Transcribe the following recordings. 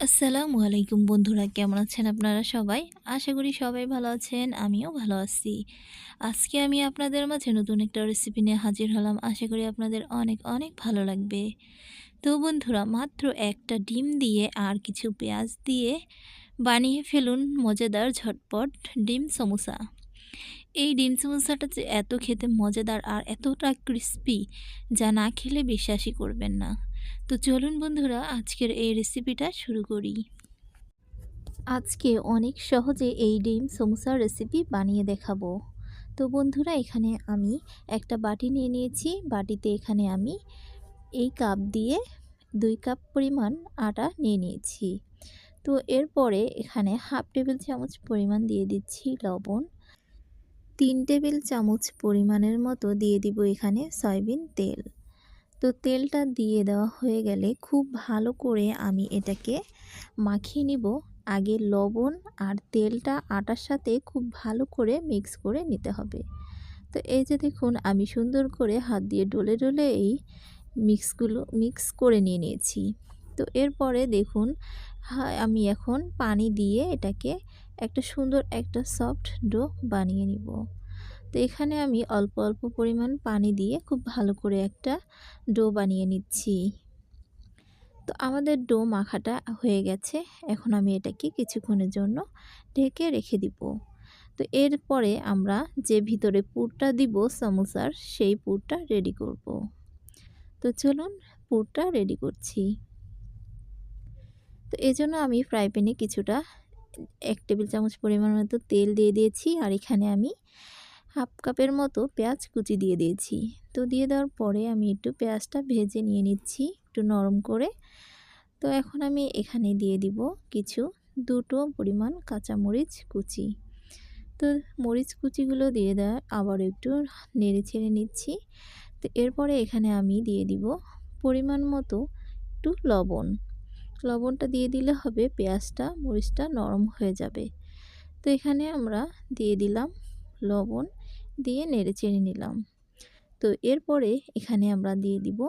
আসসালামু আলাইকুম বন্ধুরা, কেমন আছেন আপনারা সবাই? আশা করি সবাই ভালো আছেন, আমিও ভালো আছি। আজকে আমি আপনাদের মাঝে নতুন একটা রেসিপি নিয়ে হাজির হলাম। আশা করি আপনাদের অনেক অনেক ভালো লাগবে। তো বন্ধুরা, মাত্র একটা ডিম দিয়ে আর কিছু পেঁয়াজ দিয়ে বানিয়ে ফেলুন মজাদার ঝটপট ডিম সমোসা। এই ডিম সমোসাটা যে এত খেতে মজাদার আর এতটা ক্রিস্পি যা না খেলে বিশ্বাসই করবেন না। তো চলুন বন্ধুরা, আজকের এই রেসিপিটা শুরু করি। আজকে অনেক সহজে এই ডিম সমোসার রেসিপি বানিয়ে দেখাবো। তো বন্ধুরা, এখানে আমি একটা বাটি নিয়ে নিয়েছি। বাটিতে এখানে আমি এই কাপ দিয়ে দুই কাপ পরিমাণ আটা নিয়ে নিয়েছি। তো এরপরে এখানে হাফ টেবিল চামচ পরিমাণ দিয়ে দিচ্ছি লবণ। তিন টেবিল চামচ পরিমাণের মতো দিয়ে দিব এখানে সয়াবিন তেল। তো তেলটা দিয়ে দেওয়া হয়ে গেলে খুব ভালো করে আমি এটাকে মাখিয়ে নিব। আগে লবণ আর তেলটা আটার সাথে খুব ভালো করে মিক্স করে নিতে হবে। তো এই যে দেখুন, আমি সুন্দর করে হাত দিয়ে ডলে ডলে এই মিক্সগুলো, মিক্স করে নিয়ে নিয়েছি। তো এরপরে দেখুন আমি এখন পানি দিয়ে এটাকে একটা সুন্দর একটা সফট ডো বানিয়ে নিব। তো এখানে আমি অল্প অল্প পরিমাণ পানি দিয়ে খুব ভালো করে একটা ডো বানিয়ে নিচ্ছি। তো আমাদের ডো মাখাটা হয়ে গেছে। এখন আমি এটাকে কিছুক্ষণের জন্য ঢেকে রেখে দিব। তো এরপরে আমরা যে ভিতরে পুরটা দিব সমোসার, সেই পুরটা রেডি করব। তো চলুন পুরটা রেডি করছি। তো এজন্য আমি ফ্রাই প্যানে কিছুটা এক টেবিল চামচ পরিমাণ মতো তেল দিয়ে দিয়েছি। আর এখানে আমি হাফ কাপের মতো পেঁয়াজ কুচি দিয়ে দিয়েছি। তো দিয়ে দেওয়ার পরে আমি একটু পেঁয়াজটা ভেজে নিয়ে নিচ্ছি, একটু নরম করে। তো এখন আমি এখানে দিয়ে দিব কিছু দুটো পরিমাণ কাঁচামরিচ কুচি। তো মরিচ কুচিগুলো দিয়ে দেওয়া আবার একটু নেড়ে ছেড়ে নিচ্ছি। তো এরপরে এখানে আমি দিয়ে দিব পরিমাণ মতো একটু লবণ। লবণটা দিয়ে দিলে হবে পেঁয়াজটা, মরিচটা নরম হয়ে যাবে। তো এখানে আমরা দিয়ে দিলাম লবণ। দিয়ে নেড়ে চেড়ে নিলাম। তো এরপরে এখানে আমরা দিয়ে দিব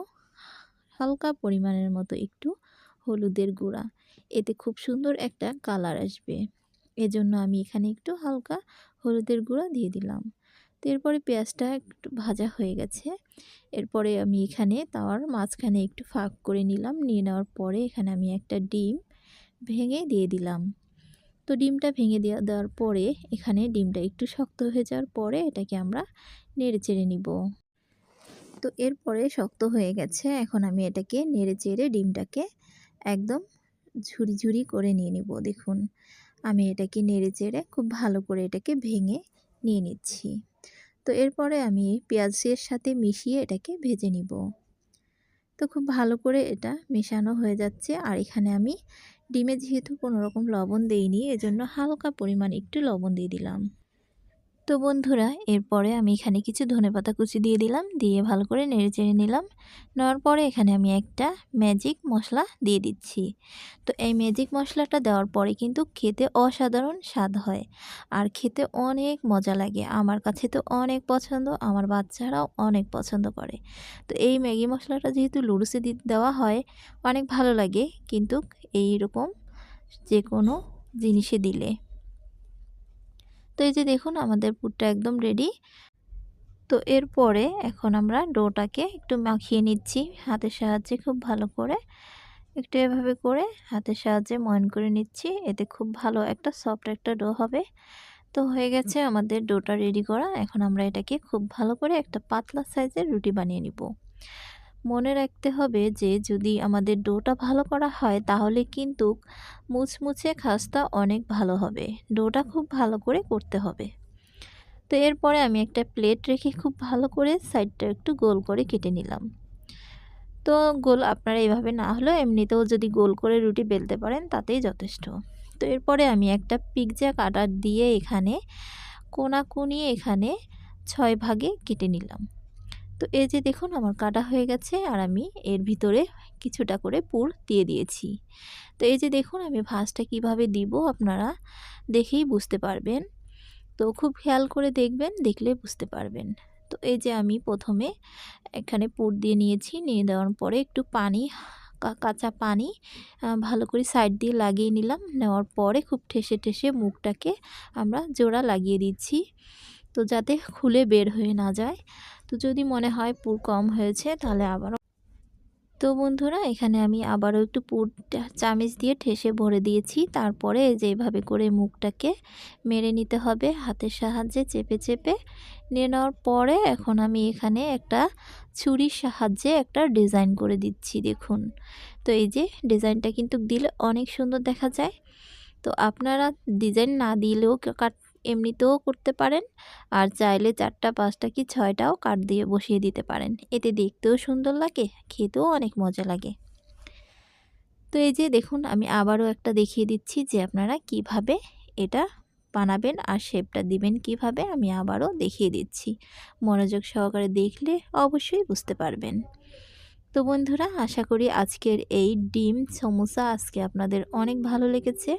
হালকা পরিমাণের মতো একটু হলুদের গুঁড়া। এতে খুব সুন্দর একটা কালার আসবে। এজন্য আমি এখানে একটু হালকা হলুদের গুঁড়া দিয়ে দিলাম। তো এরপরে পেঁয়াজটা একটু ভাজা হয়ে গেছে। এরপরে আমি এখানে তাওয়ার মাঝখানে একটু ফাঁক করে নিলাম। নিয়ে নেওয়ার পরে এখানে আমি একটা ডিম ভেঙে দিয়ে দিলাম। তো ডিমটা ভেঙে দেওয়া দেওয়ার পরে এখানে ডিমটা একটু শক্ত হয়ে যাওয়ার পরে এটাকে আমরা নেড়ে চেড়ে নিব। তো এরপরে শক্ত হয়ে গেছে, এখন আমি এটাকে নেড়ে চেড়ে ডিমটাকে একদম ঝুরি ঝুরি করে নিয়ে নিব। দেখুন, আমি এটাকে নেড়ে চেড়ে খুব ভালো করে এটাকে ভেঙে নিয়ে নিচ্ছি। তো এরপরে আমি পেঁয়াজের সাথে মিশিয়ে এটাকে ভেজে নিব। তো খুব ভালো করে এটা মেশানো হয়ে যাচ্ছে, আর এখানে আমি ডিমে যেহেতু কোনো রকম লবণ দেইনি এজন্য হালকা পরিমাণ একটু লবণ দিয়ে দিলাম। তো বন্ধুরা, এরপরে আমি এখানে কিছু ধনেপাতা কুচি দিয়ে দিলাম, দিয়ে ভালো করে নেড়ে চেড়ে নিলাম। নেওয়ার পরে এখানে আমি একটা ম্যাজিক মশলা দিয়ে দিচ্ছি। তো এই ম্যাজিক মশলাটা দেওয়ার পরে কিন্তু খেতে অসাধারণ স্বাদ হয়। আর খেতে অনেক মজা লাগে। আমার কাছে তো অনেক পছন্দ, আমার বাচ্চারাও অনেক পছন্দ করে। তো এই ম্যাগি মশলাটা যেহেতু লুডুসে দেওয়া হয়, অনেক ভালো লাগে। কিন্তু এই রকম যে কোনো জিনিসে দিলে। তো এই যে দেখুন, আমাদের পুরটা একদম রেডি তো এরপরে এখন আমরা ডোটাকে একটু মাখিয়ে নিচ্ছি হাতের সাহায্যে খুব ভালো করে। একটু এভাবে করে হাতের সাহায্যে ময়ন করে নিচ্ছি। এতে খুব ভালো একটা সফট একটা ডো হবে। তো হয়ে গেছে আমাদের ডোটা রেডি করা। এখন আমরা এটাকে খুব ভালো করে একটা পাতলা সাইজের রুটি বানিয়ে নিব। মনে রাখতে হবে যে, যদি আমাদের ডোটা ভালো করা হয়, তাহলে কিন্তু মুচমুচে খাস্তা অনেক ভালো হবে। ডোটা খুব ভালো করে করতে হবে। তো এরপরে আমি একটা প্লেট রেখে খুব ভালো করে সাইডটা একটু গোল করে কেটে নিলাম। তো গোল আপনারা এইভাবে না হলেও এমনিতেও যদি গোল করে রুটি বেলতে পারেন, তাতেই যথেষ্ট। তো এরপরে আমি একটা পিকজা কাটার দিয়ে এখানে কোনাকুনি এখানে ছয় ভাগে কেটে নিলাম। তো এই যে দেখুন আমার কাটা হয়ে গেছে আর আমি এর ভিতরে কিছুটা করে পুর দিয়ে দিয়েছি। তো এই যে দেখুন আমি ভাঁজটা কীভাবে দিব আপনারা দেখেই বুঝতে পারবেন। তো খুব খেয়াল করে দেখবেন, দেখলে বুঝতে পারবেন। তো এই যে আমি প্রথমে এখানে পুর দিয়ে নিয়েছি, নিয়ে দেওয়ার পরে একটু পানি কাঁচা পানি ভালো করে সাইড দিয়ে লাগিয়ে নিলাম। নেওয়ার পরে খুব ঠেসে ঠেসে মুখটাকে আমরা জোড়া লাগিয়ে দিচ্ছি। তো যাতে খুলে বের হয়ে না যায়। তো যদি মনে হয় পুর কম হয়েছে, তাহলে আবারও তো বন্ধুরা, এখানে আমি আবারও একটু পুর চামিচ দিয়ে ঠেসে ভরে দিয়েছি। তারপরে যেভাবে করে মুখটাকে মেরে নিতে হবে, হাতের সাহায্যে চেপে চেপে। নিয়ে নেওয়ার পরে এখন আমি এখানে একটা ছুরির সাহায্যে একটা ডিজাইন করে দিচ্ছি, দেখুন। তো এই যে ডিজাইনটা কিন্তু দিলে অনেক সুন্দর দেখা যায়। তো আপনারা ডিজাইন না দিলেও কাট এমনিতেও করতে পারেন। আর চাইলে চারটা, পাঁচটা কি ছয়টাও কাঠ দিয়ে বসিয়ে দিতে পারেন। এতে দেখতেও সুন্দর লাগে, খেতেও অনেক মজা লাগে। তো এই যে দেখুন, আমি আবারও একটা দেখিয়ে দিচ্ছি যে আপনারা কীভাবে এটা বানাবেন আর শেপটা দিবেন কীভাবে, আমি আবারও দেখিয়ে দিচ্ছি। মনোযোগ সহকারে দেখলে অবশ্যই বুঝতে পারবেন। তো বন্ধুরা, আশা করি আজকের এই ডিম সমোসা আজকে আপনাদের অনেক ভালো লেগেছে।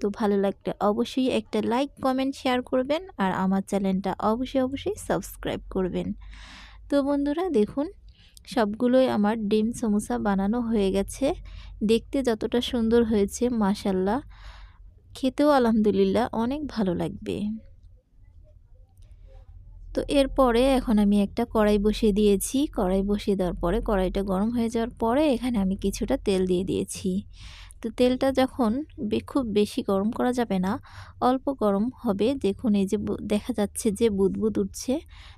তো ভালো লাগলে অবশ্যই একটা লাইক, কমেন্ট, শেয়ার করবেন আর আমার চ্যানেলটা অবশ্যই অবশ্যই সাবস্ক্রাইব করবেন। তো বন্ধুরা, দেখুন, সবগুলোই আমার ডিম সমোসা বানানো হয়ে গেছে। দেখতে যতটা সুন্দর হয়েছে মাসাল্লাহ খেতেও আলহামদুলিল্লাহ, অনেক ভালো লাগবে। তো এরপরে এখন আমি একটা কড়াই বসিয়ে দিয়েছি। কড়াই বসিয়ে দেওয়ার পরে কড়াইটা গরম হয়ে যাওয়ার পরে এখানে আমি কিছুটা তেল দিয়ে দিয়েছি। তো তেলটা যখন খুব বেশি গরম করা যাবে না, অল্প গরম হবে। দেখুন এই যে দেখা যাচ্ছে যে বুদবুদ উঠছে।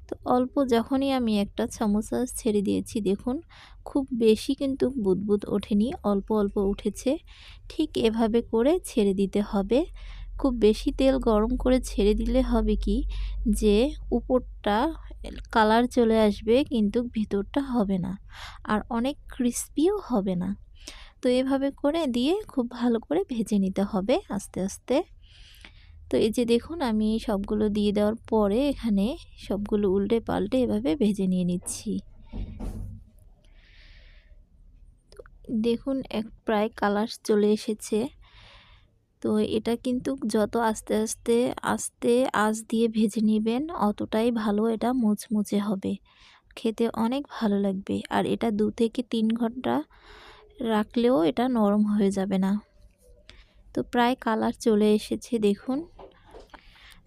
তো অল্প যখনই আমি একটা সমোসা ছেড়ে দিয়েছি, দেখুন খুব বেশি কিন্তু বুদবুদ ওঠেনি, অল্প অল্প উঠেছে। ঠিক এভাবে করে ছেড়ে দিতে হবে। খুব বেশি তেল গরম করে ছেড়ে দিলে হবে কি? যে উপরটা কালার চলে আসবে কিন্তু ভিতরটা হবে না। আর অনেক ক্রিস্পিও হবে না। তো এভাবে করে দিয়ে খুব ভালো করে ভেজে নিতে হবে আস্তে আস্তে। তো এই যে দেখুন, আমি সবগুলো দিয়ে দেওয়ার পরে এখানে সবগুলো উল্টে পাল্টে এভাবে ভেজে নিয়ে নিচ্ছি। দেখুন, এক প্রায় কালার চলে এসেছে। তো এটা কিন্তু যত আস্তে আস্তে আস্তে আঁচ দিয়ে ভেজে নেবেন, অতটাই ভালো এটা মুচমুচে হবে। খেতে অনেক ভালো লাগবে। আর এটা দু থেকে তিন ঘণ্টা রাখলেও এটা নরম হয়ে যাবে না। তো প্রায় কালার চলে এসেছে দেখুন।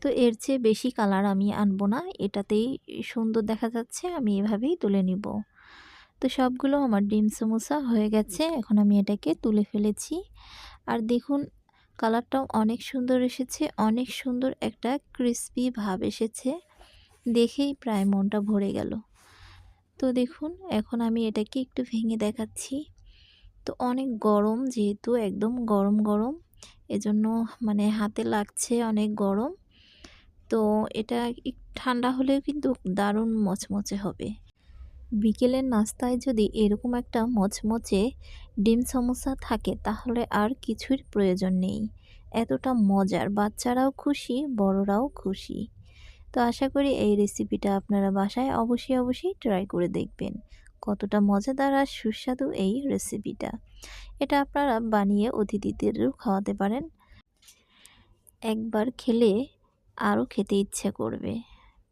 তো এর চেয়ে বেশি কালার আমি আনব না। এটাতেই সুন্দর দেখা যাচ্ছে, আমি এভাবেই তুলে নিব। তো সবগুলো আমার ডিম সমোসা হয়ে গেছে। এখন আমি এটাকে তুলে ফেলেছি। আর দেখুন কালারটাও অনেক সুন্দর এসেছে, অনেক সুন্দর একটা ক্রিসপি ভাব এসেছে। দেখেই প্রায় মনটা ভরে গেল। তো দেখুন, এখন আমি এটাকে একটু ভেঙে দেখাচ্ছি। তো অনেক গরম যেহেতু, একদম গরম গরম, এজন্য মানে হাতে লাগছে অনেক গরম। তো এটা ঠান্ডা হলেও কিন্তু দারুণ মচমচে হবে। বিকেলের নাস্তায় যদি এরকম একটা মচমচে ডিম সমোসা থাকে, তাহলে আর কিছুর প্রয়োজন নেই। এতটা মজার, বাচ্চারাও খুশি, বড়রাও খুশি। তো আশা করি এই রেসিপিটা আপনারা বাসায় অবশ্যই অবশ্যই ট্রাই করে দেখবেন। কতটা মজাদার আর সুস্বাদু এই রেসিপিটা এটা আপনারা বানিয়ে অতিথিদেরও খাওয়াতে পারেন। একবার খেলে আরও খেতে ইচ্ছে করবে।